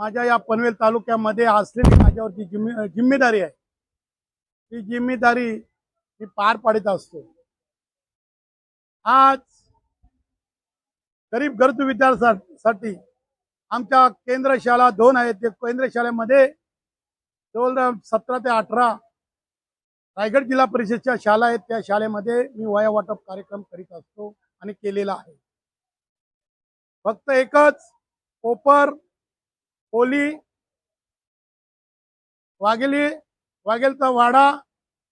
माझ्या या पनवेल तालुक्यामध्ये असलेली माझ्यावरती जिम्मे जिम्मेदारी आहे. ती जिम्मेदारी मी पार पाडत असतो. आज गरीब गरजू विद्यार्थ्यांसाठी आमच्या केंद्र शाळा दोन आहेत. ते केंद्र शाळेमध्ये जवळ सतरा ते अठरा रायगड जिल्हा परिषदच्या शाळा आहेत. त्या शाळेमध्ये मी वया वाटप कार्यक्रम करीत असतो आणि केलेला आहे. फक्त एकच कोपर कोली वाघेली वाघेलचा वाडा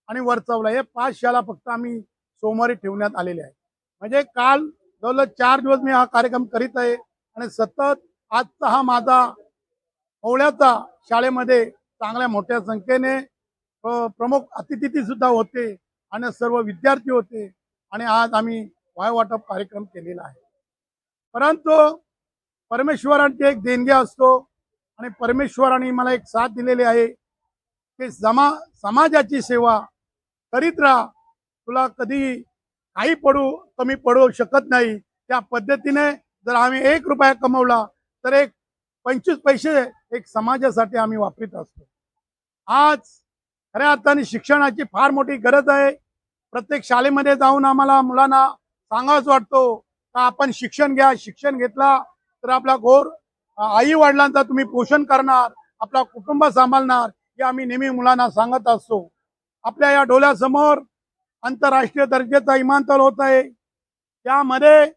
आणि वरचवला हे पाच शाळा फक्त आम्ही सोमवारी ठेवण्यात आलेले आहे म्हणजे काल जवळजवळ चार दिवस मी हा कार्यक्रम करीत आहे आणि सतत आजचा हा माझा ओवळ्याचा शाळेमध्ये चांगल्या मोठ्या संख्येने प्रमुख अतिथी सुद्धा होते आणि सर्व विद्यार्थी होते आणि आज आम्ही वाय वाटप कार्यक्रम केलेला आहे. परंतु परमेश्वरांची एक देणगी असतो. आणि परमेश्वराने मला एक साथ दिलेली आहे की समा समाजाची सेवा करीत राहा. तुला कधी काही पडू कमी पडू शकत नाही. त्या पद्धतीने जर आम्ही एक रुपया कमवला तर एक पंचवीस पैसे एक समाजासाठी आम्ही वापरीत असतो. आज खऱ्या अर्थाने शिक्षणाची फार मोठी गरज आहे. प्रत्येक शाळेमध्ये जाऊन आम्हाला मुलांना सांगावंच वाटतो का आपण शिक्षण घ्या शिक्षण घेतला तर आपला घोर आई वडिलांचा तुम्ही पोषण करणार आपला कुटुंब सांभाळणार हे आम्ही नेहमी मुलांना सांगत असतो. आपल्या या डोळ्यासमोर आंतरराष्ट्रीय दर्जाचा विमानतळ होत आहे. त्यामध्ये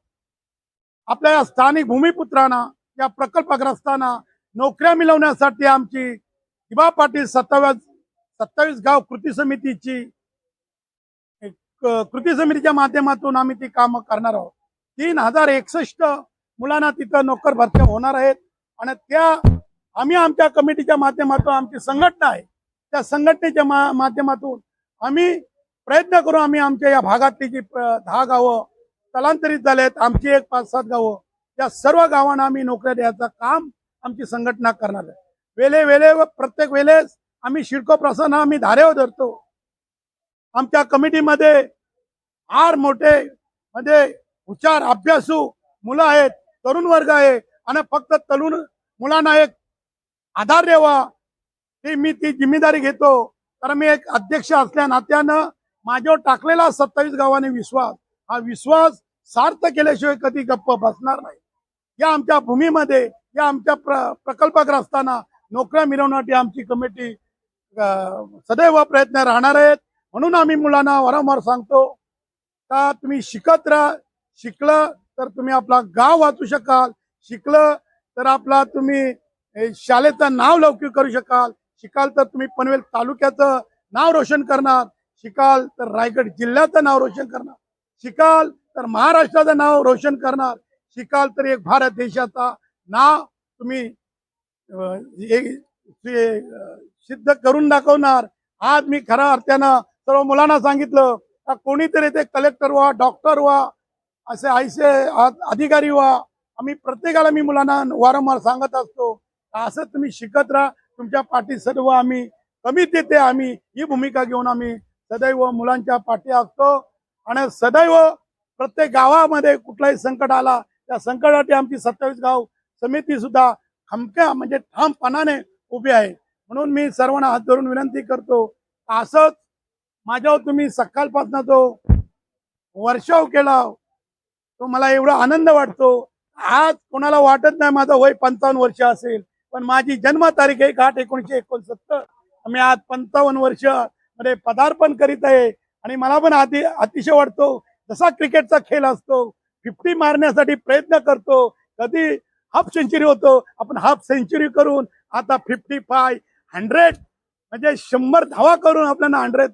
आपल्या या स्थानिक भूमिपुत्रांना या प्रकल्पग्रस्तांना नोकऱ्या मिळवण्यासाठी आमची दिवा पाटील सत्तावीस सत्तावीस गाव कृती समितीची कृती समितीच्या माध्यमातून आम्ही ती कामं करणार आहोत. तीन हजार एकसष्ट मुलांना तिथं नोकर भरत्या होणार आहेत. आणि त्या आम्ही आमच्या कमिटीच्या माध्यमातून आमची संघटना आहे त्या संघटनेच्या मा- माध्यमातून आम्ही प्रयत्न करू आम्ही आमच्या या भागातली जी दहा गावं स्थलांतरित झालेत आमची एक पाच सात गावं या सर्व गावांना आम्ही नोकऱ्या द्यायचं काम आमची संघटना करणार आहे. वेले वेले व प्रत्येक वेळेस आम्ही शिडको प्रसन्न आम्ही धारेवर धरतो. आमच्या कमिटीमध्ये फार मोठे म्हणजे हुशार अभ्यासू मुलं आहेत तरुण वर्ग आहे आणि फक्त तरुण मुलांना एक आधार द्यावा. ती मी ती जिम्मेदारी घेतो. कारण मी एक अध्यक्ष असल्या नात्यानं माझ्यावर टाकलेला सत्तावीस गावाने विश्वास. हा विश्वास सार्थ केल्याशिवाय कधी गप्प बसणार नाही. या आमच्या भूमीमध्ये या आमच्या प्र प्रकल्पग्रस्तांना नोकऱ्या मिळवण्यासाठी आमची कमिटी सदैव प्रयत्न राहणार आहेत. म्हणून आम्ही मुलांना वारंवार सांगतो का तुम्ही शिकत राहा. शिकलं तर तुम्ही आपला गाव वाचू शकाल. शिकलं तर आपला तुम्ही शाळेचं नाव लौकिक करू शकाल. शिकाल तर तुम्ही पनवेल तालुक्याचं नाव रोशन करणार. शिकाल तर रायगड जिल्ह्याचं नाव रोशन करणार. शिकाल तर महाराष्ट्राचं नाव रोशन करणार. शिकाल तर एक भारत देशाचा नाव तुम्ही सिद्ध करून दाखवणार. आज मी खऱ्या अर्थानं सर्व मुलांना सांगितलं का कोणीतरी ते कलेक्टर व्हा डॉक्टर व्हा असे आयसे अधिकारी व्हा आम्ही प्रत्येकाला मी मुलांना वारंवार सांगत असतो असं तुम्ही शिकत राहा. तुमच्या पाठी सर्व आम्ही कमी देते आम्ही ही भूमिका घेऊन आम्ही सदैव मुलांच्या पाठी असतो. आणि सदैव प्रत्येक गावामध्ये कुठलाही संकट आला त्या संकटासाठी आमची सत्तावीस गाव समिती सुद्धा खमक्या म्हणजे ठामपणाने उभी आहे. म्हणून मी सर्वांना हात धरून विनंती करतो असंच माझ्यावर तुम्ही सकाळपासून तो वर्षाव केला तो मला एवढा आनंद वाटतो. आज कोणाला वाटत नाही माझं वय पंचावन्न वर्ष असेल पण माझी जन्मतारीख एक आठ एकोणीशे एकोणसत्तर. मी आज पंचावन्न वर्षमध्ये पदार्पण करीत आहे आणि मला पण अति अतिशय वाटतो जसा क्रिकेटचा खेळ असतो फिफ्टी मारण्यासाठी प्रयत्न करतो कधी हाफ सेंचुरी होतो आपण हाफ सेंचुरी करून आता फिफ्टी फाय हंड्रेड म्हणजे शंभर धावा करून आपल्याला हंड्रेड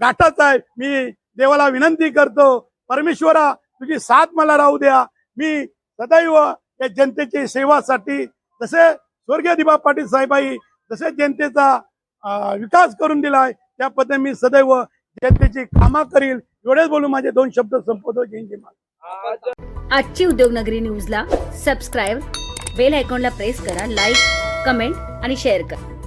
गाठाच आहे. मी देवाला विनंती करतो परमेश्वरा तुझी साथ मला राहू द्या. मी सदैव या जनतेची सेवासाठी जसे स्वर्गीय दिबा पाटील साहेबाई जसे जनतेचा विकास करून दिलाय त्या पद्धतीने मी सदैव जनतेची कामा करील. एवढेच बोलून माझे दोन शब्द संपवतो. जयंती आजची उद्योगनगरी न्यूजला सबस्क्राईब बेल आयकॉनला प्रेस करा लाईक कमेंट आणि शेअर करा.